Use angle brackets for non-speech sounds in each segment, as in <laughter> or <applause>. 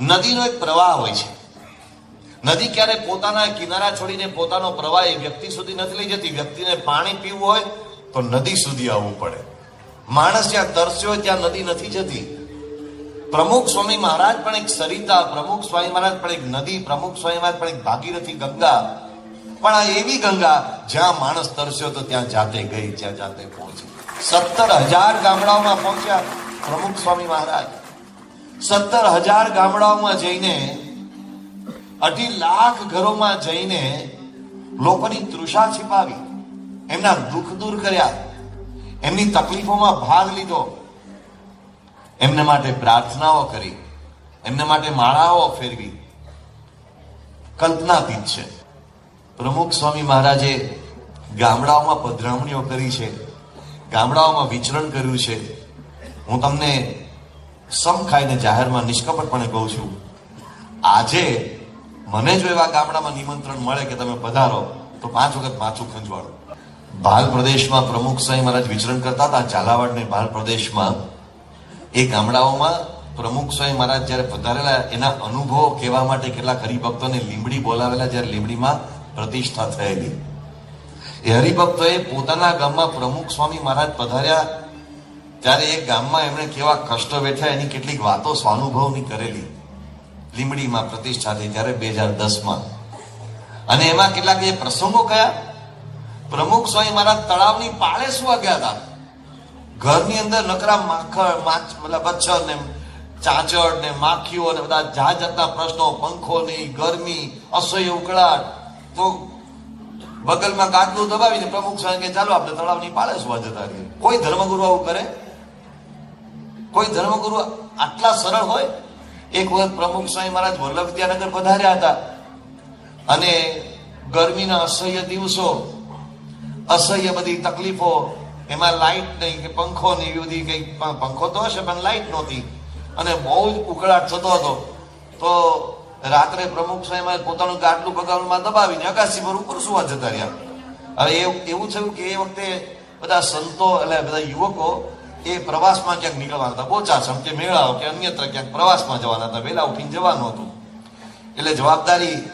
નદીનો એક પ્રવાહ હોય છે. નદી ક્યારે પોતાના કિનારા છોડીને પોતાનો પ્રવાહ એ વ્યક્તિ સુધી નથી લઈ જતી. વ્યક્તિને પાણી પીવું હોય તો નદી સુધી આવવું પડે. માણસ જ્યાં તરસ્યો ત્યાં નદી નથી જતી. પ્રમુખ સ્વામી મહારાજ પણ એક સરિતા, પ્રમુખ સ્વામી મહારાજ પણ એક નદી, પ્રમુખ સ્વામી મહારાજ પણ એક ભાગીરથી ગંગા. પણ આ એવી ગંગા જ્યાં માણસ તરસ્યો તો ત્યાં જાતે ગઈ જ્યાં જાતે પહોંચી. સત્તર હજાર ગામડાઓમાં પહોંચ્યા પ્રમુખ સ્વામી મહારાજ. સત્તર હજાર ગામડાઓમાં જઈને, અઢી લાખ ઘરોમાં જઈને લોકોની તૃષા छिપાવી એમના દુઃખ દૂર કર્યા, એમની તકલીફોમાં ભાગ લીધો, એમને માટે પ્રાર્થનાઓ કરી, એમને માટે માળાઓ ફેરવી. કલ્પનાતીત છે. પ્રમુખ સ્વામી મહારાજે ગામડાઓમાં પધરામણીઓ કરી છે, ગામડાઓમાં વિચરણ કર્યું છે. હું તમને સમ ખાઈને જાહેરમાં નિષ્કપટપણે કહું છું, આજે મને જો એવા ગામડામાં નિમંત્રણ મળે કે તમે પધારો, તો પાંચ વખત માથું ખંજવાળો ભાલ પ્રદેશમાં પ્રમુખ સાંઈ મહારાજ વિચરણ કરતા હતા ઝાલાવાડ ને ભાલ પ્રદેશમાં. એ ગામડાઓમાં પ્રમુખ સ્વામી મહારાજ જ્યારે પધારેલા, એના અનુભવો કહેવા માટે કેટલાક હરિભક્તોને લીમડી બોલાવેલા, જ્યારે લીમડીમાં પ્રતિષ્ઠા થયેલી. એ હરિભક્તોએ પોતાના ગામમાં પ્રમુખ સ્વામી મહારાજ પધાર્યા ત્યારે એ ગામમાં એમણે કેવા કષ્ટ વેઠ્યા, એની કેટલીક વાતો સ્વાનુભવની કરેલી. લીમડીમાં પ્રતિષ્ઠા થઈ ત્યારે બે હજાર દસમાં. અને એમાં કેટલાક એ પ્રસંગો કયા? પ્રમુખ સ્વામી મારા તળાવની પાળે સુવા ગયા હતા. ઘરની અંદર નકરા માખણ, માછ, મતલબ મચ્છર ને ચાંચડ ને માખીઓ ને બધા જાત જાતના પ્રશ્નો પંખોની ગરમી, અસહ્ય ઉકળાટ. તો બગલમાં ગાદલું દબાવીને પ્રમુખ સ્વામી કે ચાલો આપણે તળાવની પાળે સુવા જતા રહીએ. કોઈ ધર્મગુરુ આવું કરે? કોઈ ધર્મગુરુ આટલા સરળ હોય? એક વખત પ્રમુખ સ્વામી મહારાજ વલ્લભ વિદ્યાનગર પધાર્યા હતા. અને ગરમીના અસહ્ય દિવસો, અસહ્ય બધી તકલીફો, એમાં લાઈટ નહીં કે પંખો નહીં એવી બધી કઈ પંખો તો હશે, પણ લાઈટ નહોતી. અને બહુ જ ઉકળાટ થતો હતો. તો રાત્રે પ્રમુખ સ્વામી પોતાનું ગાટલું બગાવમાં દબાવીને અગાસી પર ઉપર સુવા જતા રહ્યા. હવે એવું થયું કે એ વખતે બધા સંતો, એટલે બધા યુવકો એ પ્રવાસમાં ક્યાંક નીકળવાના હતા. બોચાસણ કે મેળાઓ કે અન્યત્ર ક્યાંક પ્રવાસમાં જવાના હતા. વહેલા ઉઠીને જવાનું હતું. એટલે જવાબદારી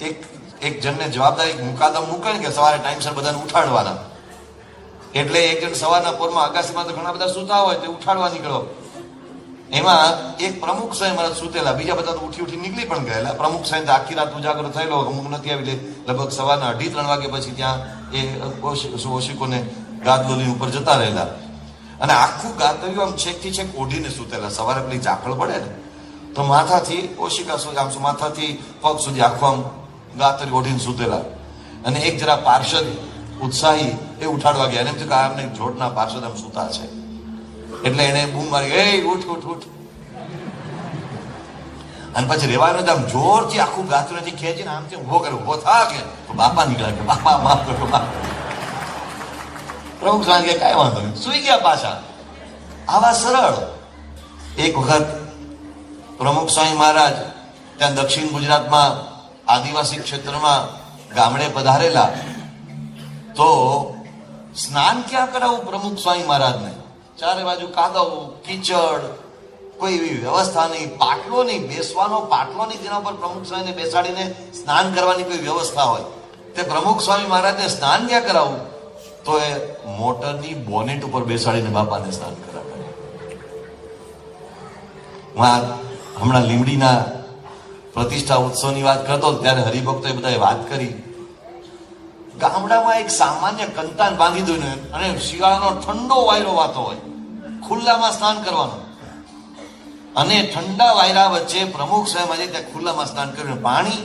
એક એક જણને જવાબદારી મુકાદમ મૂકે કે સવારે ટાઈમસર બધાને ઉઠાડવાના. એટલે એક જણ સવારના પોરમાં આકાશમાં તો ઘણા બધા સૂતા હોય તે ઉઠાડવા નીકળો. એમાં એક પ્રમુખ સાહેબ મારા સૂતેલા. બીજા બધા તો ઉઠી ઉઠી નીકળી પણ ગયેલા. પ્રમુખ સાહેબ આખી રાત ઉજાગર થયેલો. અમુક નથી આવી લગભગ સવારના અઢી ત્રણ વાગે પછી ત્યાં એ ઓશિ- ઓશિકોને ગાદલોની ઉપર જતા રહેલા. અને આખું ગાદલું આમ છેકથી છેક ઓઢીને સૂતેલા. સવારે પેલી ઝાકળ પડે ને, તો માથાથી, ઓશિકા સુધી આમ માથાથી પગ સુધી આખું આમ ગાતરી ઓઢીને સૂતેલા. અને એક જરા પાર્ષદ ઉત્સાહી એ ઉઠાડવા ગયા. એને એમ થયું કે આમને જોડના પાર્ષદ આમ સૂતા છે. એટલે એને બૂમ મારી, એ, ઉઠ ઉઠ ઉઠ. અને પછી રેવાનું આમ જોરથી આખું ગાતરેથી ખેંચીને આમથી ઊભો કરે ઊભો થા કે? બાપા નીકળ્યા કે, બાપા, માફ કરો બાપા પ્રમુખ સ્વામી કે કાંઈ વાંધો નહીં. સુઈ ગયા પાછા. આવા સરળ. એક વખત પ્રમુખ સ્વામી મહારાજ ત્યાં દક્ષિણ ગુજરાતમાં આદિવાસી ક્ષેત્રમાં ગામડે પધારેલા. તો સ્નાન ક્યાં કરાવું પ્રમુખ સ્વામી મહારાજને? ચારે બાજુ કાદવ, કીચડ, કોઈ એવી વ્યવસ્થા નહીં. પાટલો નહીં, બેસવાનો પાટલો નહીં જેના પર પ્રમુખ સ્વામીને બેસાડીને સ્નાન કરવાની કોઈ વ્યવસ્થા હોય. તે પ્રમુખ સ્વામી મહારાજને સ્નાન ક્યાં કરાવવું તો એ મોટરની બોનેટ ઉપર બેસાડીને બાપાને સ્નાન કરાવે હું હમણાં લીમડીના પ્રતિષ્ઠા ઉત્સવની વાત કરતો ત્યારે હરિભક્તોએ બધાએ વાત કરી. ગામડામાં એક સામાન્ય કંતાન બાંધી દઈને અને શિયાળાનો ઠંડો વાયરો વાતો હોય, ખુલ્લામાં સ્નાન કરવાનું. અને ઠંડા વાયરા વચ્ચે પ્રમુખ સ્વયં આજે ત્યાં ખુલ્લામાં સ્નાન કર્યું. પાણી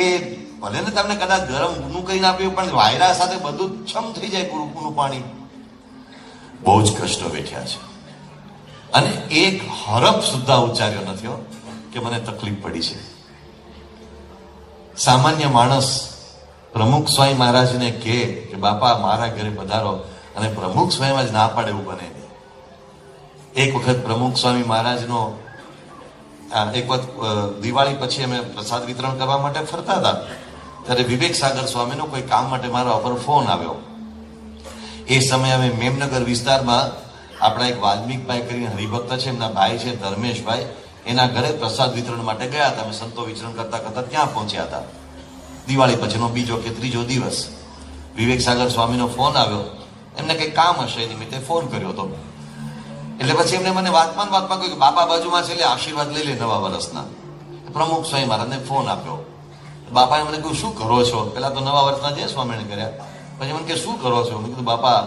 એ ભલે ને તમને કદાચ ગરમ ઊનું કરીને આપ્યું પણ વાયરા સાથે બધું છમ થઈ જાય પૂરું પાણી. બહુ જ કષ્ટો વેઠ્યા છે. અને એક હરફ સુદ્ધા ઉચ્ચાર્યો નથી કે મને તકલીફ પડી છે. સામાન્ય માણસ પ્રમુખ સ્વામી મહારાજને કહે કે, બાપા, મારા ઘરે પધારો. અને પ્રમુખ સ્વયં જ ના પાડે એવું બને નહીં. એક વખત પ્રમુખ સ્વામી મહારાજનો એક વખત દિવાળી પછી અમે પ્રસાદ વિતરણ કરવા માટે ફરતા હતા. ત્યારે વિવેક સાગર સ્વામીનો કોઈ કામ માટે મારા ઉપર ફોન આવ્યો. એ સમયે અમે મેમનગર વિસ્તારમાં આપણા એક વાલ્મિકભાઈ કરીને હરિભક્ત છે, એમના ભાઈ છે, ધર્મેશભાઈ, એના ઘરે પ્રસાદ વિતરણ માટે ગયા હતા. અમે સંતો વિચરણ કરતા કરતા ત્યાં પહોંચ્યા હતા. દિવાળી પછીનો બીજો કે ત્રીજો દિવસ વિવેક સાગર સ્વામીનો ફોન આવ્યો. એમને કંઈક કામ હશે એ નિમિત્તે ફોન કર્યો હતો. એટલે પછી એમને મને વાતમાં વાતમાં કહ્યું કે બાપા બાજુમાં છે, એટલે આશીર્વાદ લઈ લે નવા વર્ષના. પ્રમુખ સ્વામી મહારાજને ફોન આપ્યો. બાપાએ મને કહ્યું શું કરો છો? પેલા તો નવા વર્ષના જે સ્વામીને કર્યા. પછી મને કે, શું કરો છો? મેં કીધું, બાપા,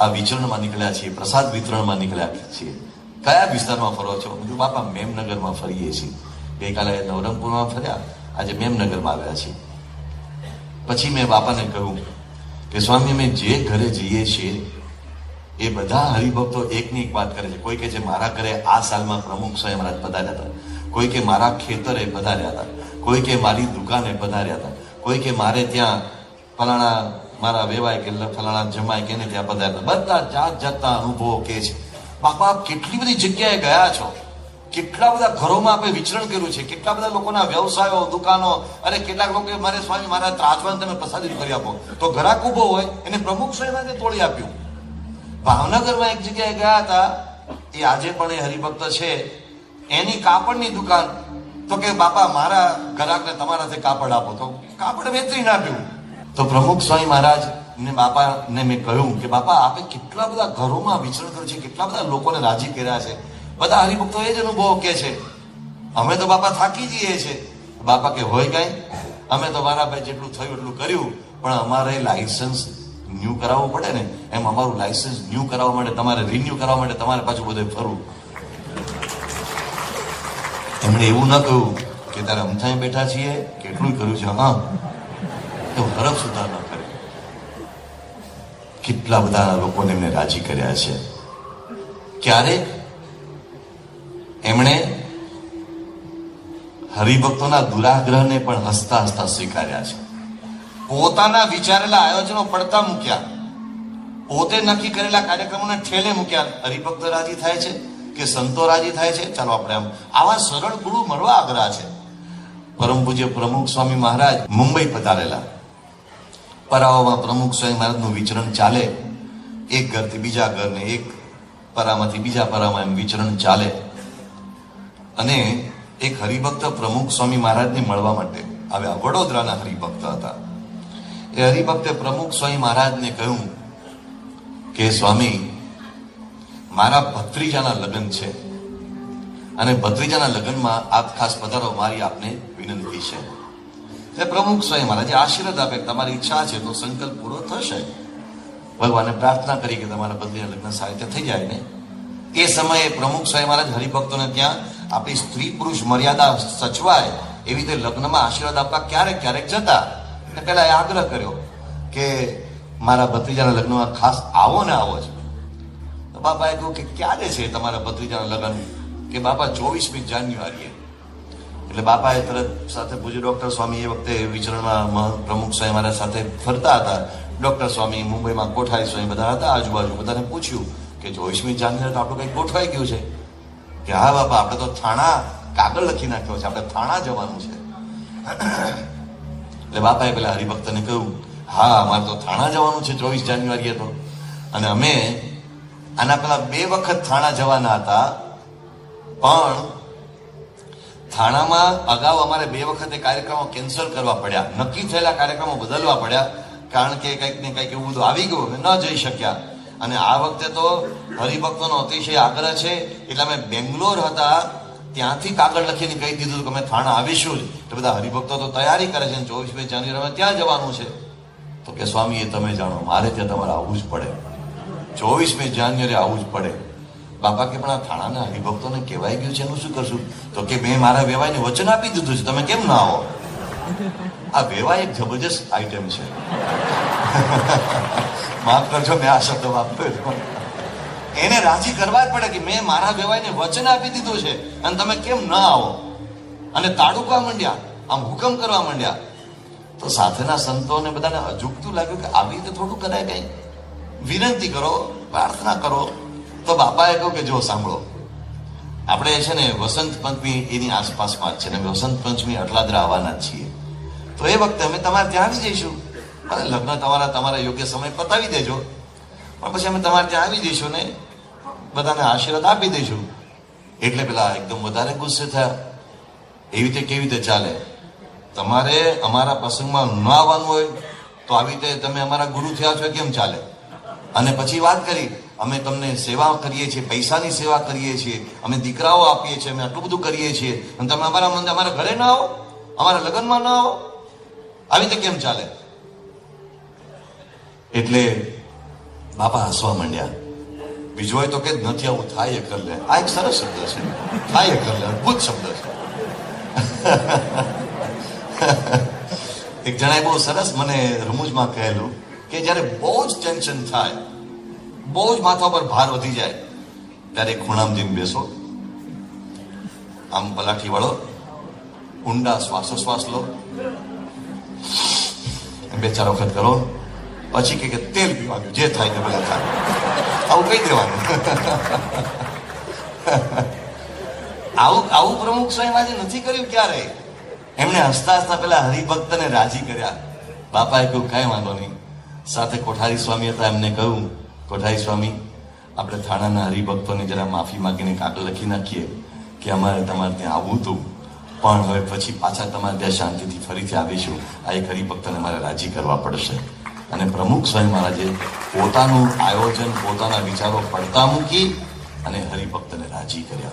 આ વિચરણમાં નીકળ્યા છીએ, પ્રસાદ વિતરણમાં નીકળ્યા છીએ. કયા વિસ્તારમાં ફરો છો? મેં કીધું, બાપા, મેમનગરમાં ફરીએ છીએ. ગઈકાલે નવરંગપુરમાં ફર્યા, આજે મેમનગરમાં આવ્યા છીએ. પછી મેં બાપાને કહ્યું કે, સ્વામી, અમે જે ઘરે જઈએ છીએ, એ બધા હરિભક્તો એકની એક વાત કરે છે. કોઈ કે છે મારા ઘરે આ સાલમાં પ્રમુખ સ્વયં રાજ પધાર્યા હતા. કોઈ કે મારા ખેતરે પધાર્યા હતા. કોઈ કે મારી દુકાને પધાર્યા હતા. કોઈ કે મારે ત્યાં ફલાણા મારા વેવાય કે ફલાણા જમાય કે ત્યાં પધાર્યા હતા. બધા જાત જાતના અનુભવો કે છે. બાપા, આપ કેટલી બધી જગ્યાએ ગયા છો? કેટલા બધા ઘરોમાં આપણે વિચરણ કર્યું છે? કેટલા બધા લોકોના વ્યવસાયો, દુકાનો? અરે, કેટલાક લોકો મારે, સ્વામી, મારા ત્રાજવાન તમે પ્રસાદિત કરી આપો. તો ઘરાક ઊભો હોય, એને પ્રમુખ સ્વયં તોડી આપ્યું. ભાવનગરમાં એક જગ્યાએ ગયા હતા. એ આજે પણ એ હરિભક્ત છે. એની કાપડની દુકાન તો કે, બાપા, મારા ગ્રાહકને તમારાથી કાપડ આપો. તો કાપડ વેચી આપ્યું. તો પ્રમુખ સ્વામી મહારાજ ને બાપાને મેં કહ્યું કે, બાપા, આપે કેટલા બધા ઘરોમાં વિચરણ કર્યું છે, કેટલા બધા લોકોને રાજી કર્યા છે. બધા હરિભક્તો એ જ અનુભવ કે છે. અમે તો બાપા થાકી જઈએ છે. બાપા કે, હોય કાંઈ? અમે તો મારા ભાઈ જેટલું થયું એટલું કર્યું, પણ અમારે લાયસન્સ ન્યૂ કરાવવું પડે ને. એમ અમારું લાયસન્સ ન્યૂ કરાવવા માટે, તમારે રિન્યુ કરાવવા માટે તમારે પાછું બધે ફરવું. એમણે એવું ન કહ્યું કે તારે અમથાઈ બેઠા છીએ કેટલું કર્યું છે, હા. તો હરફ સુધાર ન કરે. કેટલા બધા લોકોને એમને રાજી કર્યા છે. ક્યારેક એમણે હરિભક્તોના દુરાગ્રહને પણ હસતા હસતા સ્વીકાર્યા છે. પોતાના વિચારેલા આયોજનો પડતા મૂક્યા. પોતે નક્કી કરેલા કાર્યક્રમોને ઠેલે મૂક્યા. હરિભક્ત રાજી થાય છે. કે સંતો રાજી થાય છે? ચાલો આપણે આમ આવા સરળ ગુરુ મળવા આગ્રહ છે. પરમ પૂજ્ય પ્રમુખ સ્વામી મહારાજ મુંબઈ પધારેલા. પરાઓમાં પ્રમુખ સ્વામી મહારાજનું વિચરણ ચાલે. એક ઘરથી બીજા ઘરને એક પરામાંથી બીજા પરામાં એમ વિચરણ ચાલે. અને એક હરિભક્ત પ્રમુખ સ્વામી મહારાજને મળવા માટે આવ્યા. વડોદરાના હરિભક્ત હતા. એ હરિભક્તે પ્રમુખ સ્વામી મહારાજને કહ્યું કે, સ્વામી મારા ભત્રીજાના લગ્ન છે. અને ભત્રીજાના લગ્નમાં આપ ખાસ પધારો, મારી આપને વિનંતી છે. તે પ્રમુખ સ્વયં મહારાજે આશીર્વાદ આપે, તમારી ઈચ્છા છે તો સંકલ્પ પૂરો થશે. ભગવાને પ્રાર્થના કરી કે તમારા ભત્રીના લગ્ન સારી થઈ જાય ને. એ સમયે પ્રમુખ સ્વયં મહારાજ હરિભક્તોને ત્યાં આપણી સ્ત્રી પુરુષ મર્યાદા સચવાય એવી રીતે લગ્નમાં આશીર્વાદ આપવા ક્યારેક ક્યારેક જતા. એટલે પહેલા એ આગ્રહ કર્યો કે મારા ભત્રીજાના લગ્નમાં ખાસ આવો ને આવો છે બાપાએ કહ્યું કે ક્યારે છે તમારા ભત્રીજાના લગ્ન? કે બાપા, ચોવીસમી જાન્યુઆરીએ. એટલે બાપાએ તરત સાથે પૂજ્ય ડૉક્ટર સ્વામી એ વખતે વિચરણમાં પ્રમુખ સ્વામી મારા સાથે ફરતા હતા. ડૉક્ટર સ્વામી મુંબઈમાં કોઠારી સ્વામી બધા હતા આજુબાજુ. બધાને પૂછ્યું કે ચોવીસમી જાન્યુઆરી તો આપણું કંઈક ગોઠવાઈ ગયું છે. કે હા બાપા, આપણે તો થાણા કાગળ લખી નાખ્યો છે. આપણે થાણા જવાનું છે. એટલે બાપાએ પેલા હરિભક્તને કહ્યું, હા, અમારે તો થાણા જવાનું છે ચોવીસ જાન્યુઆરીએ તો. અને અમે આના પેલા બે વખત થાણા જવાના હતા. પણ થાણામાં અગાઉ અમારે બે વખતે કાર્યક્રમો કેન્સલ કરવા પડ્યા. નક્કી થયેલા કાર્યક્રમો બદલવા પડ્યા. કારણ કે કંઈક ને કંઈક એવું બધું આવી ગયું. ન જઈ શક્યા. અને આ વખતે તો હરિભક્તોનો અતિશય આગ્રહ છે. એટલે અમે બેંગ્લોર હતા. ત્યાંથી કાગળ લખીને કહી દીધું કે અમે થાણા આવીશું જ. તો બધા હરિભક્તો તો તૈયારી કરે છે ચોવીસમી જાન્યુઆરી ત્યાં જવાનું છે. તો કે સ્વામી એ તમે જાણો, મારે ત્યાં તમારે આવવું જ પડે. ચોવીસમી જાન્યુઆરી આવવું જ પડે. બાપા કે, પણ આ થાણાના હરિભક્તોને કહેવાય ગયું છે, એનું શું કરશું? તો કે, મેં મારા વેવાયને વચન આપી દીધું છે, તમે કેમ ના આવો? આ વેવા એક જબરજસ્ત આઈટમ છે. <laughs> માફ કરજો, મેં આ શબ્દ વાપર્યો એને રાજી કરવા જ પડે કે, મેં મારા વેવાયને વચન આપી દીધું છે, અને તમે કેમ ના આવો? અને તાડુકવા માંડ્યા, આમ હુકમ કરવા માંડ્યા. તો સાથેના સંતોને બધાને અજુગતું લાગ્યું કે, આવી રીતે થોડું કરાય કઈ? વિનંતી કરો, પ્રાર્થના કરો, તો બાપાએ કહ્યું કે જો, સાંભળો. આપણે છે ને વસંત પંચમી એની આસપાસમાં જ છે ને વસંત પંચમી અટલાદરા આવવાના જ છીએ. તો એ વખતે અમે તમારે ત્યાં આવી જઈશું. અને લગ્ન તમારા તમારા યોગ્ય સમય પતાવી દેજો. પણ પછી અમે તમારે ત્યાં આવી જઈશું ને બધાને આશીર્વાદ આપી દઈશું. એટલે પેલા એકદમ વધારે ગુસ્સે થયા. એવી રીતે કેવી રીતે ચાલે? તમારે અમારા પ્રસંગમાં ન આવવાનું હોય, તો આવી રીતે તમે અમારા ગુરુ થયા છો, કેમ ચાલે? અને પછી વાત કરી, અમે તમને સેવા કરીએ છીએ, પૈસાની સેવા કરીએ છીએ, અમે દીકરાઓ આપીએ છીએ, અમે આટલું બધું કરીએ છીએ. અને તમે અમારા મંદિર, અમારા ઘરે ના આવો, અમારા લગ્નમાં ના આવો. આવી રીતે કેમ ચાલે? એટલે બાપા હસવા માંડ્યા. બીજું હોય તો કે નથી, આવું થાય કર લે. આ એક સરસ શબ્દ છે. થાય એકર કર લે. અદભુત શબ્દ છે. <laughs> એક જણાએ બહુ સરસ મને રમૂજમાં કહેલું. કે જ્યારે બહુ જ ટેન્શન થાય બહુ જ માથા પર ભાર વધી જાય, ત્યારે ખૂણામાં જઈને બેસો. આમ પલાઠી વળો, ઊંડા શ્વાસોશ્વાસ લો. બે ચાર વખત કરો. પછી કે તેલ પીવાનું, જે થાય તે ભલે થાય. આવું કહી દેવાનું. આવું આવું પ્રમુખ સ્વયં આજે નથી કર્યું ક્યારે? એમણે હસતા હસતા પેલા હરિભક્તને રાજી કર્યા. બાપાએ કહ્યું, કાંઈ વાંધો નહીં. સાથે કોઠારી સ્વામી હતા એમને કહ્યું, કોઠારી સ્વામી, આપણે થાણાના હરિભક્તોને જરા માફી માંગીને કાગળ લખી નાખીએ કે અમારે તમારે ત્યાં આવવું હતું. પણ હવે પછી પાછા તમારે ત્યાં શાંતિથી ફરીથી આવીશું. આ એક હરિભક્તને મારે રાજી કરવા પડશે. અને પ્રમુખ સ્વામી મહારાજે પોતાનું આયોજન, પોતાના વિચારો પડતા મૂકી અને હરિભક્તને રાજી કર્યા.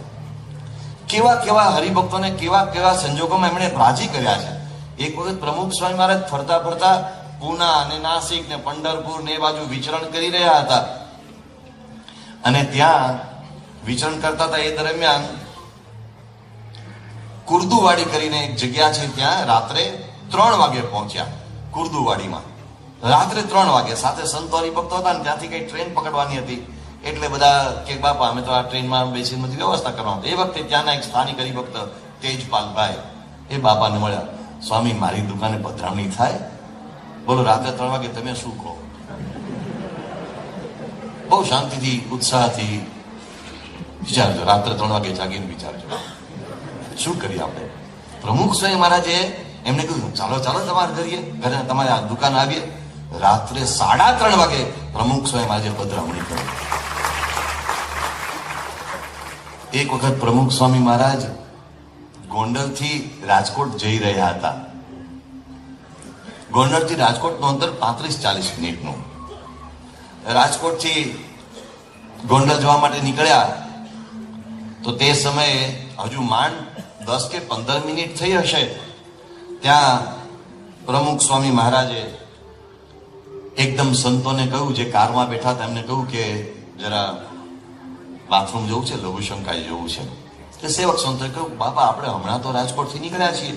કેવા કેવા હરિભક્તોને કેવા કેવા સંજોગોમાં એમણે રાજી કર્યા છે. એક વખત પ્રમુખ સ્વામી મહારાજ ફરતા ફરતા પૂના અને નાસિક ને પંઢરપુર ને એ બાજુ વિચરણ કરી રહ્યા હતા. અને ત્યાં વિચરણ કરતા હતા એ દરમિયાન કુર્દુવાડી કરીને એક જગ્યા છે ત્યાં રાત્રે ત્રણ વાગે પહોંચ્યા કુર્દુવાડીમાં. રાત્રે ત્રણ વાગે સાથે સંતો હરિભક્તો હતા ને ત્યાંથી કઈ ટ્રેન પકડવાની હતી. એટલે બધા કે બાપા, અમે તો આ ટ્રેનમાં બેસીને બધી વ્યવસ્થા કરવાની એ વખતે ત્યાંના એક સ્થાનિક હરિભક્ત તેજપાલભાઈ એ બાપાને મળ્યા. સ્વામી, મારી દુકાને પધરામણી થાય? બોલો, રાત્રે ત્રણ વાગે તમે શું કહો? બહુ શાંતિથી, ઉત્સાહથી વિચારજો. રાત્રે ત્રણ વાગે જાગીને વિચારજો. શું કરીએ આપણે? પ્રમુખ સ્વયં મહારાજે એમને કીધું, ચાલો ચાલો, તમારે ઘરે ઘરે તમારે આ દુકાન આવીએ. રાત્રે સાડા ત્રણ વાગે પ્રમુખ સ્વયં મહારાજે પધરામણી કરી. એક વખત પ્રમુખ સ્વામી મહારાજ ગોંડલથી રાજકોટ જઈ રહ્યા હતા. ગોંડલથી રાજકોટનું અંતર પાંત્રીસ ચાલીસ મિનિટનું. રાજકોટથી ગોંડલ જવા માટે નીકળ્યા તો તે સમયે હજુ માંડ દસ કે પંદર મિનિટ થઈ હશે. ત્યાં પ્રમુખ સ્વામી મહારાજે એકદમ સંતોને કહ્યું, જે કારમાં બેઠા હતા, એમને કહ્યું કે જરા બાથરૂમ જવું છે લઘુશંકાએ જવું છે. કે સેવક સંતોએ કહ્યું, બાપા, આપણે હમણાં તો રાજકોટથી નીકળ્યા છીએ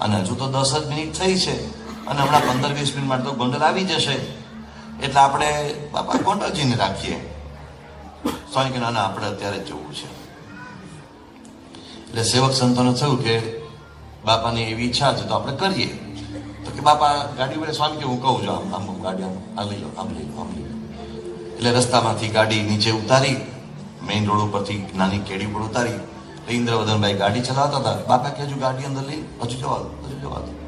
અને હજુ તો દસ જ મિનિટ થઈ છે. અને હમણાં પંદર વીસ મિનિટ માટે તો ગોંડલ આવી જશે. એટલે આપણે બાપા ગોંડલજીને રાખીએ. સ્વામી કે ના ના, આપણે અત્યારે જવું છે. એટલે સેવક સંતોને થયું કે બાપાની એવી ઈચ્છા છે તો આપણે કરીએ. તો કે બાપા, ગાડી વડે સ્વામી કે હું કહું છું, આમ આમ ગાડી, આમ આ લઈ લો, આમ લઈ લો, આમ લઈ લો. એટલે રસ્તામાંથી ગાડી નીચે ઉતારી મેઇન રોડ ઉપરથી નાની કેડી ઉપર ઉતારી ઇન્દ્રવદનભાઈ ગાડી ચલાવતા હતા. બાપા કે, હજુ ગાડી અંદર લઈ, હજુ જવા દો, હજુ જવા દો.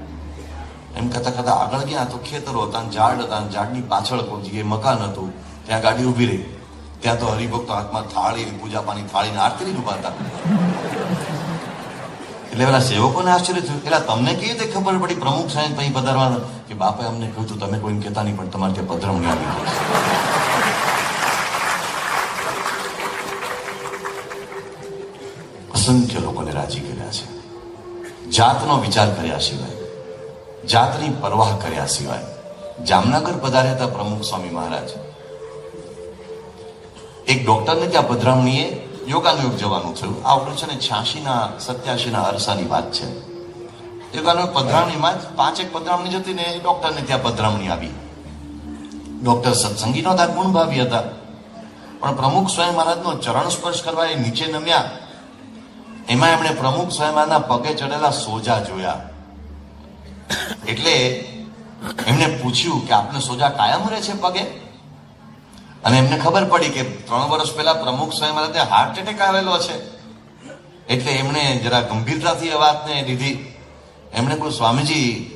એમ કરતા કરતા આગળ ગયા તો ખેતરો હતા ઝાડ હતા ઝાડની પાછળ કોઈ જગ્યાએ મકાન હતું. ત્યાં ગાડી ઊભી રહી. ત્યાં તો હરિભક્તો હાથમાં થાળી પૂજા પાણી થાળીને આરતી ઊભા હતા. એટલે પેલા સેવકોને આશ્ચર્ય થયું. એટલે તમને કેવી રીતે ખબર પડી? પ્રમુખ સાહેબ અહીં પધારવાના. કે બાપાએ અમને કહ્યું હતું તમે કોઈને કહેતા નહીં, પણ તમારે ત્યાં પધરામણી આવી અસંખ્ય લોકોને રાજી કર્યા છે. જાતનો વિચાર કર્યા સિવાય. જાતની પરવાહ કર્યા સિવાય જામનગર પધાર્યા હતા પ્રમુખ સ્વામી મહારાજ. એક ડોક્ટરને ત્યાં પધરામણીએ યોગાનુયોગ જવાનું થયું. આ ઓગણીસો ને છ્યાસીના સત્યાસીના અરસાની વાત છે. યોગાનુયોગ પધરામણીમાં જ પાંચેક પધરામણી જતી ને ડોક્ટરને ત્યાં પધરામણી આવી. ડોક્ટર સત્સંગી નહોતા ગુણભાવી હતા. પણ પ્રમુખ સ્વયં મહારાજનો ચરણ સ્પર્શ કરવા એ નીચે નમ્યા. એમાં એમણે પ્રમુખ સ્વયં મહારાજના પગે ચડેલા સોજા જોયા. એટલે એમને પૂછ્યું કે આપને સોજા કાયમ રહે છે પગે? અને એમને ખબર પડી કે ત્રણ વર્ષ પહેલા પ્રમુખ સ્વયં મહારાજને હાર્ટ એટેક આવેલો છે. એટલે એમણે જરા ગંભીરતાથી એ વાતને લીધી. એમણે કહ્યું, સ્વામીજી,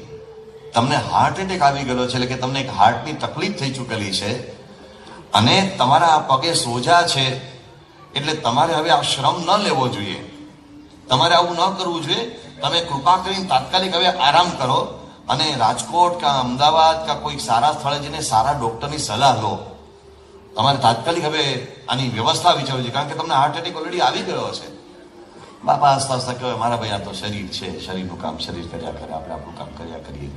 તમને હાર્ટ એટેક આવી ગયેલો છે, એટલે કે તમને એક હાર્ટની તકલીફ થઈ ચૂકેલી છે. અને તમારા પગે સોજા છે, એટલે તમારે હવે આ શ્રમ ન લેવો જોઈએ. તમારે આવું ન કરવું જોઈએ. તમે કૃપા કરીને તાત્કાલિક હવે આરામ કરો અને રાજકોટ કે અમદાવાદ કા કોઈ સારા સ્થળે જઈને સારા ડોક્ટરની સલાહ લો. તમારે તાત્કાલિક હવે આની વ્યવસ્થા વિચારવી છે કારણ કે તમને હાર્ટ એટેક ઓલરેડી આવી ગયો છે બાપા આસ્તા આસ્તા કહેવાય મારા ભાઈ, આ તો શરીર છે, શરીરનું કામ, શરીર કર્યા કરે, આપણે આપણું કામ કર્યા કરીએ.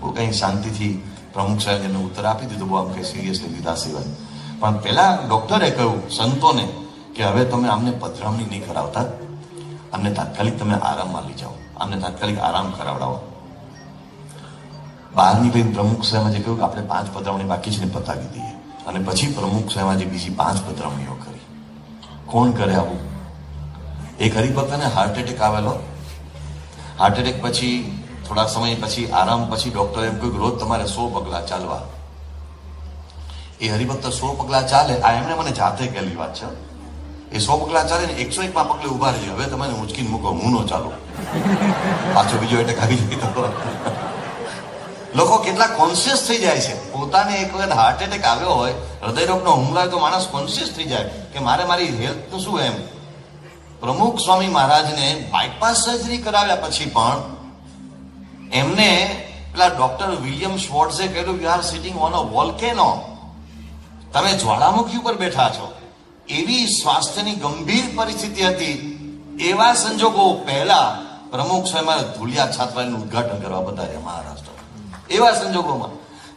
બહુ કંઈ શાંતિથી પ્રમુખ સાહેબ એને ઉત્તર આપી દીધું, બહુ આમ કંઈ સિરિયસલી લીધા સિવાય. પણ પહેલાં ડૉક્ટરે કહ્યું સંતોને કે હવે તમે આમને પધરામણી નહીં કરાવતા. અમને તાત્કાલિક તમે આરામમાં લઈ જાઓ. અમને તાત્કાલિક આરામ કરાવડાવો. બહારની ભાઈ પ્રમુખ સાહેબે જે કહ્યું કે આપણે પાંચ પધરામણી બાકી છે ને પતાવી દઈએ. અને પછી પ્રમુખ સાહેબે બીજી પાંચ પધરામણીઓ કરી. કોણ કરે આવું? એક હરિભક્તને હાર્ટ એટેક આવેલો. હાર્ટ એટેક પછી, થોડા સમય પછી, આરામ પછી ડોક્ટરે એમ કહ્યું રોજ તમારે સો પગલા ચાલવા. એ હરિભક્ત સો પગલા ચાલે. આ એમણે મને જાતે કહેલી વાત છે. એ સો પગલા ચાલે ને એકસો એકમાં પગલે ઊભા રહી હવે તમે ઉચકીને મૂકો, હું નો ચાલુ. પાછો બીજો એટલે આવી જાય લોકો કેટલા કોન્શિયસ થઈ જાય છે. પોતાને એક વખત હાર્ટ એટેક આવ્યો હોય, હૃદયરોગનો હુમલો હોય તો માણસ કોન્શિયસ થઈ જાય કે મારે મારી હેલ્થનું શું એમ? પ્રમુખ સ્વામી મહારાજને બાયપાસ સર્જરી કરાવ્યા પછી પણ એમને પેલા ડોક્ટર વિલિયમ શ્વોર્ટ્ઝે કહ્યું you are sitting on a volcano તમે જ્વાળામુખી ઉપર બેઠા છો. એવી સ્વાસ્થ્યની ગંભીર પરિસ્થિતિ હતી. એવા સંજોગો પહેલા પ્રમુખ સ્વામી ધુલિયા છાત્રાલયનું ઉદ્ઘાટન કરવા પધાર્યા મહારાષ્ટ્ર. એવા સંજોગોમાં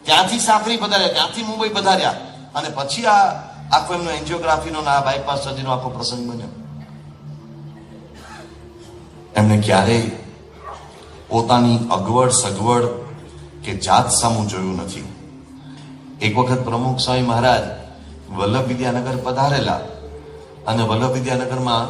ત્યાંથી સાંકરી પધાર્યા, ત્યાંથી મુંબઈ પધાર્યા અને પછી આ આખો એમનો એન્જિયોગ્રાફીનો આ બાયપાસ સર્જરીનો આખો પ્રસંગ બન્યો. એમણે ક્યારેય પોતાની અગવડ સગવડ કે જાત સામું જોયું નથી. એક વખત પ્રમુખ સ્વામી મહારાજ વલ્લભ વિદ્યાનગર પધારેલા અને વલ્લભ વિદ્યાનગરમાં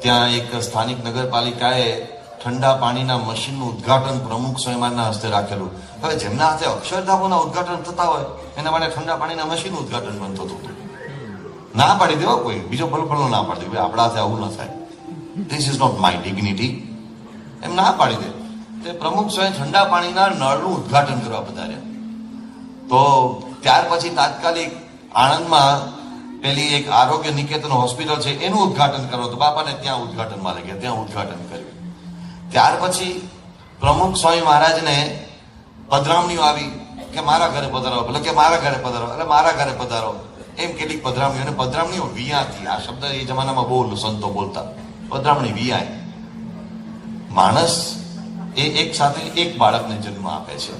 ત્યાં એક સ્થાનિક નગરપાલિકાએ ઠંડા પાણીના મશીનનું ઉદ્ઘાટન પ્રમુખ સ્વયંના હસ્તે રાખેલું. હવે જેમના હાથે અક્ષરધામોના ઉદ્ઘાટન થતા હોય, એના માટે ઠંડા પાણીના મશીનનું ઉદ્ઘાટન પણ થતું હતું. ના પાડી દેવા કોઈ. બીજો ભલભલો ના પાડી દે આપણા હાથે આવું ન થાય. This is not my dignity એમ ના પાડી દે. તે પ્રમુખ સ્વયં ઠંડા પાણીના નળનું ઉદ્ઘાટન કરવા પધાર્યા. તો ત્યાર પછી તાત્કાલિક આણંદમાં પેલી એક આરોગ્ય નિકેતન હોસ્પિટલ છે, એનું ઉદ્ઘાટન કરો તો બાપાને ત્યાં ઉદ્ઘાટનમાં લઈ ત્યાં ઉદઘાટન કર્યું. ત્યાર પછી પ્રમુખ સ્વામી મહારાજને પધરામણીઓ આવી કે મારા ઘરે પધારો, ભલે કે મારા ઘરે પધારો એટલે મારા ઘરે પધારો. એમ કેટલીક પધરામણીઓ, અને પધરામણીઓ વિયાથી આ શબ્દ એ જમાનામાં બહુ સંતો બોલતા. પધરામણી વિયાય. માણસ એ એક સાથે એક બાળકને જન્મ આપે છે.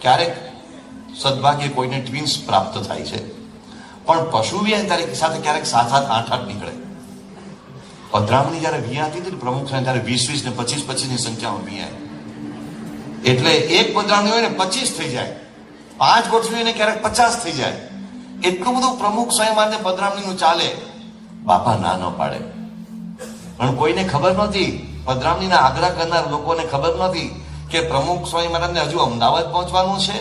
ક્યારેક સદભાગ્ય કોઈને ટ્વિન્સ પ્રાપ્ત થાય છે. પણ પશુ વિયાય તારીખ સાથે ક્યારેક સાત સાત આઠ આઠ નીકળે. પધરામણી જયારે વિયાતી હતી ને પ્રમુખ સાહેબ, ત્યારે વીસ વીસ ને પચીસ પચીસની સંખ્યામાં વિયા એટલે એક પધરામણી હોય ને પચીસ થઈ જાય. પાંચ ગોઠવી હોય ને ક્યારેક પચાસ થઈ જાય. એટલું બધું પ્રમુખ સ્વયં માને પધરામણીનું ચાલે. બાપા ના ન પાડે. પણ કોઈને ખબર નહોતી, પધરામણીના આગ્રહ કરનાર લોકોને ખબર નહોતી કે પ્રમુખ સ્વામી મહારાજને હજુ અમદાવાદ પહોંચવાનું છે.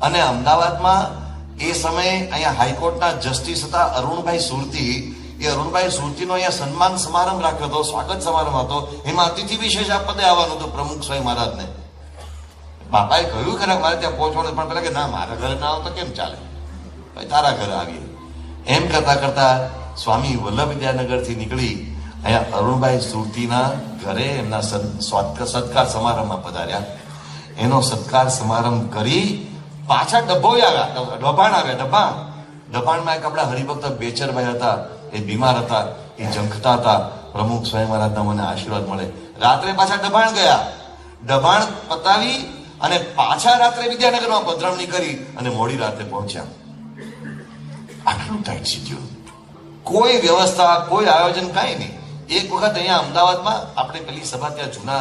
અને અમદાવાદમાં એ સમયે અહીંયા હાઈકોર્ટના જસ્ટિસ હતા અરુણભાઈ સુરતી. એ અરુણભાઈ સુરતીનો અહીંયા સન્માન સમારંભ રાખ્યો હતો, સ્વાગત સમારંભ હતો. એમાં અતિથિ વિશેષ આ પદે આવવાનું હતું, પ્રમુખ સ્વામી મહારાજને. બાપાએ કહ્યું ખરા, મારે ત્યાં પહોંચવાનું પણ પેલા કે ના, મારા ઘરે ના આવો તો કેમ ચાલે? ભાઈ, તારા ઘરે આવીએ. એમ કરતા કરતા સ્વામી વલ્લભ વિદ્યાનગરથી નીકળી અહીંયા અરુણભાઈ સુરતીના ઘરે એમના સત્કાર સમારંભમાં પધાર્યા. એનો સત્કાર સમારંભ કરી પાછા ડભોઈ આવ્યા. ડભાણ આવ્યા ડભાણ. ડભાણમાં એક આપણા હરિભક્ત બેચરભાઈ હતા. એ બીમાર હતા. એ ઝંખતા હતા. પ્રમુખ સ્વયં મહારાજના મને આશીર્વાદ મળે. રાત્રે પાછા ડભાણ ગયા. ડભાણ પતાવી અને પાછા રાત્રે વિદ્યાનગરમાં પધરામણી કરી અને મોડી રાત્રે પહોંચ્યા. આટલું ટાઈટ સીધ્યું કોઈ વ્યવસ્થા, કોઈ આયોજન કાંઈ નહીં. એક વખત અહીંયા અમદાવાદમાં આપણે પેલી સભા, ત્યાં જૂના,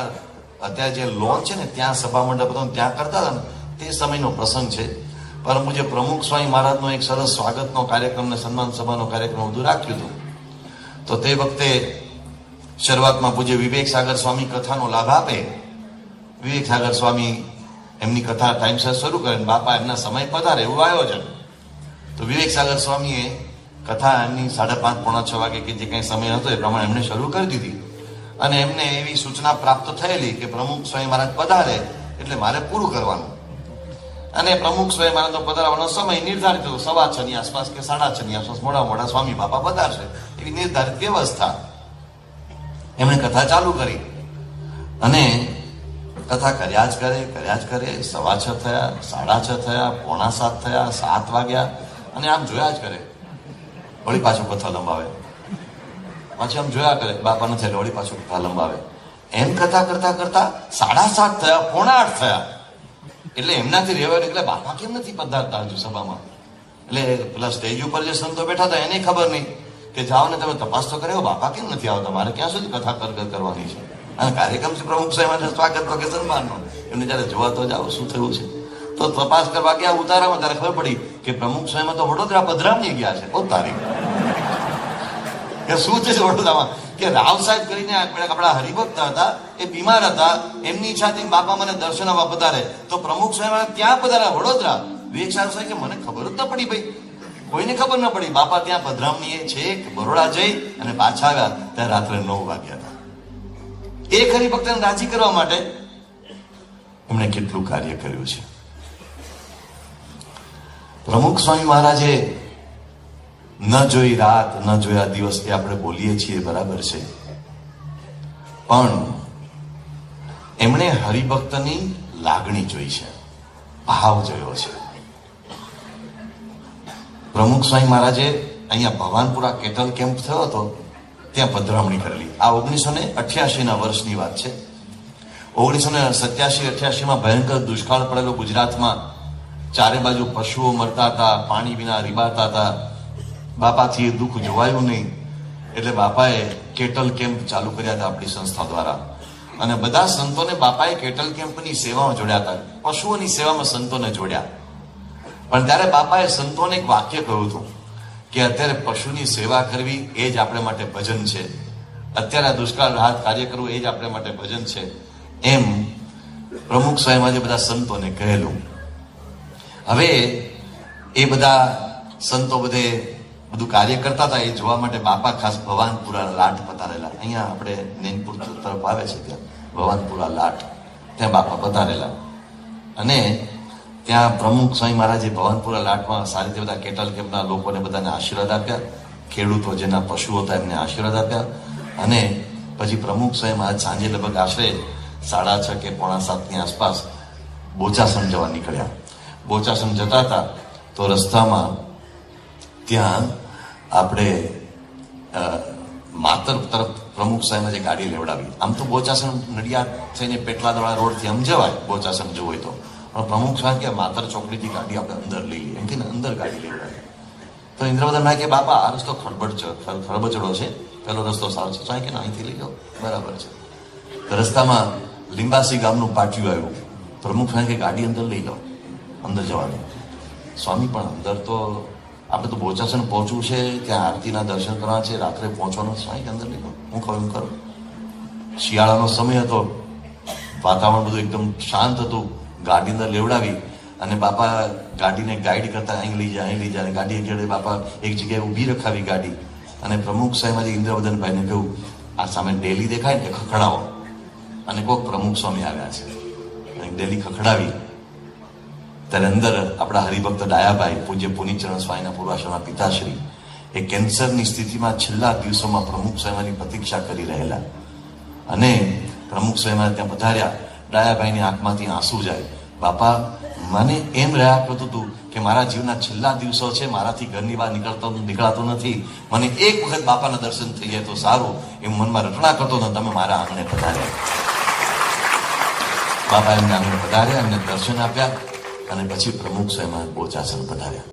અત્યારે જે લોન છે ને, ત્યાં સભા મંડપ હતો ત્યાં કરતા હતા ને તે સમયનો પ્રસંગ છે. પરંતુ જે પ્રમુખ સ્વામી મહારાજનો એક સરસ સ્વાગતનો કાર્યક્રમ ને સન્માન સભાનો કાર્યક્રમ બધું રાખ્યું હતું. તો તે વખતે શરૂઆતમાં પૂજ્ય વિવેક સાગર સ્વામી કથાનો લાભ આપે. વિવેક સાગર સ્વામી એમની કથા ટાઈમસર શરૂ કરે બાપા એમના સમય પધારે એવું આયોજન. તો વિવેક સાગર સ્વામીએ કથા એમની સાડા પાંચ, પોણા છ વાગે કે જે કંઈ સમય હતો એ પ્રમાણે એમણે શરૂ કરી દીધી. અને એમને એવી સૂચના પ્રાપ્ત થયેલી કે પ્રમુખ સ્વામી મહારાજ પધારે એટલે મારે પૂરું કરવાનું. અને પ્રમુખ સ્વામી તો પધારવાનો સમય નિર્ધારિત હતો સવા છ ની આસપાસ કે સાડા છ ની આસપાસ મોડા મોડા સ્વામી બાપા પધારશે એવી નિર્ધારિત વ્યવસ્થા. એમણે કથા ચાલુ કરી અને કથા કર્યા જ કરે, કર્યા જ કરે. સવા છ થયા, સાડા છ થયા, પોણા સાત થયા, સાત વાગ્યા અને આમ જોયા જ કરે. વળી પાછું કથા લંબાવે. પાછી આમ જોયા કરે. બાપા નથી એટલે વળી પાછું કથા લંબાવે. એમ કથા કરતા કરતા સાડા સાત થયા, પોણા આઠ થયા. એટલે એમનાથી રહેવા એટલે બાપા કેમ નથી પધારતા હજુ સભામાં? એટલે પેલા સ્ટેજ ઉપર જે સંતો બેઠા હતા, એને ખબર નહીં કે જાઓ ને તમે તપાસ તો કર્યો, બાપા કેમ નથી આવતા? મારે ક્યાં સુધી કથા કર કર કરવાની છે? અને કાર્યક્રમ છે, પ્રમુખ સાહેબ સ્વાગત કે સન્માનનો એમને જયારે જોવા તો જાઓ, શું થયું છે? તો તપાસ કરવા ગયા, ઉતારામાં ત્યારે ખબર પડી કે પ્રમુખ સાહેબ તો વડોદરા પધરામણી ગયા છે. ઓ તારીખ કે શું છે વડોદરામાં? કે રાવ સાહેબ કરીને આપણા હરિભક્ત હતા, એ બીમાર હતા, એમની ઈચ્છા હતી બાપા મને દર્શન આવવા પધારે. તો પ્રમુખ સાહેબ ત્યાં પધાર્યા, વડોદરા. વિવેક સાહેબ સાહેબ કે મને ખબર જ ન પડી ભાઈ. કોઈને ખબર ન પડી. બાપા ત્યાં પધરામણીએ છે બરોડા જઈ અને પાછા આવ્યા. ત્યાં રાત્રે નવ વાગ્યા હતા. એક હરિભક્તને રાજી કરવા માટે એમણે કેટલું કાર્ય કર્યું છે. પ્રમુખ સ્વામી મહારાજે ન જોઈ રાત, ન જોયા દિવસ એ આપણે બોલીએ છીએ, બરાબર છે? પણ એમણે હરિભક્તની લાગણી જોઈ છે, ભાવ જોયો છે. પ્રમુખ સ્વામી મહારાજે અહીંયા ભવાનપુરા કેટલ કેમ્પ થયો હતો, ત્યાં પધરામણી કરેલી. આ ઓગણીસો ને અઠ્યાસી ના વર્ષની વાત છે. ઓગણીસો ને સત્યાસી અઠ્યાસી માં ભયંકર દુષ્કાળ પડેલો ગુજરાતમાં ચારે બાજુ પશુઓ મરતા હતા, પાણી વિના રીબાતા હતા. બાપાથી એ દુઃખ જોવાયું નહીં. એટલે બાપાએ કેટલ કેમ્પ ચાલુ કર્યા હતા આપણી સંસ્થા દ્વારા. અને બધા સંતોને બાપાએ કેટલ કેમ્પની સેવામાં જોડ્યા હતા. પશુઓની સેવામાં સંતોને જોડ્યા. પણ ત્યારે બાપાએ સંતોને એક વાક્ય કહ્યું હતું કે અત્યારે પશુની સેવા કરવી એ જ આપણે માટે ભજન છે. અત્યારે દુષ્કાળ રાહત કાર્ય કરવું એ જ આપણે માટે ભજન છે. એમ પ્રમુખ સ્વયં બધા સંતોને કહેલું. હવે એ બધા સંતો બધે બધું કાર્ય કરતા હતા, એ જોવા માટે બાપા ખાસ ભવાનપુરા લાટ પતારેલા અહીંયા આપણે નૈનપુર તરફ આવે છે ત્યાં, ભવાનપુરા લાટ. ત્યાં બાપા પતારેલા અને ત્યાં પ્રમુખ સ્વામી મહારાજે ભવાનપુરા લાટમાં સારી રીતે બધા કેટલ કેમ્પના લોકોને બધાને આશીર્વાદ આપ્યા. ખેડૂતો જેના પશુઓ હતા એમને આશીર્વાદ આપ્યા. અને પછી પ્રમુખ સ્વયં મહારાજ સાંજે લગભગ આશરે સાડા છ કે પોણા સાતની આસપાસ બોચાસણ જવા નીકળ્યા. બોચાસણ જતા હતા તો રસ્તામાં ત્યાં આપણે માતર તરફ પ્રમુખ સાહેબ જે ગાડી લેવડાવી, આમ તો બોચાસણ નડિયાદ થઈને પેટલાદવાળા રોડથી આમ જવાય બોચાસણ જવું હોય તો. પણ પ્રમુખ સાહેબ કે માતર ચોકડીથી ગાડી આપણે અંદર લઈ લઈએ, એમ કે અંદર ગાડી લેવડાવી. તો ઇન્દ્રવદન કે બાપા, આ રસ્તો ખડબડ ખરબચડો છે. પેલો રસ્તો સારો છે. સાહેબ કે અહીંથી લઈ જાઓ. બરાબર છે. રસ્તામાં લિંબાસી ગામનું પાટિયું આવ્યું. પ્રમુખ સાહેબ કે, ગાડી અંદર લઈ લો અંદર જવાનું. સ્વામી પણ અંદર તો આપણે તો બોચાસણ પહોંચવું છે ત્યાં આરતીના દર્શન કરવા છે, રાત્રે પહોંચવાનું સાંઈ અંદર લો હું કહું એમ કરું. શિયાળાનો સમય હતો. વાતાવરણ બધું એકદમ શાંત હતું. ગાડી અંદર લેવડાવી અને બાપા ગાડીને ગાઈડ કરતા અહીં લઈ જાય અહીં લઈ જાય ગાડી એક બાપા એક જગ્યાએ ઊભી રખાવી ગાડી. અને પ્રમુખ સાહેબ ઇન્દ્રવદનભાઈને કહ્યું, આ સામે ડેલી દેખાય ને ખખડાવો. અને કોઈક પ્રમુખ સ્વામી આવ્યા છે. ડેલી ખખડાવી. ત્યારે અંદર આપણા હરિભક્ત ડાયાભાઈ પૂજ્ય પુનિચરણ સ્વામીના પૂર્વાશ્રમના પિતાશ્રી એ કેન્સરની સ્થિતિમાં છેલ્લા દિવસોમાં પ્રમુખ સ્વયંની પ્રતીક્ષા કરી રહેલા. અને પ્રમુખ સ્વામી ત્યાં પધાર્યા. ડાયાભાઈની આંખમાંથી આંસુ જાય. બાપા, મને એમ રહ્યા કરતું હતું કે મારા જીવના છેલ્લા દિવસો છે, મારાથી ઘરની બહાર નીકળતો નીકળાતો નથી. મને એક વખત બાપાના દર્શન થઈ જાય તો સારું. એમ મનમાં રટણા કરતો હતો તમે મારા આંગણે પધાર્યા. બાપા એમને આંગણે પધાર્યા, એમને દર્શન આપ્યા. અને પછી પ્રમુખ સ્વયં બોચાસન પધાર્યા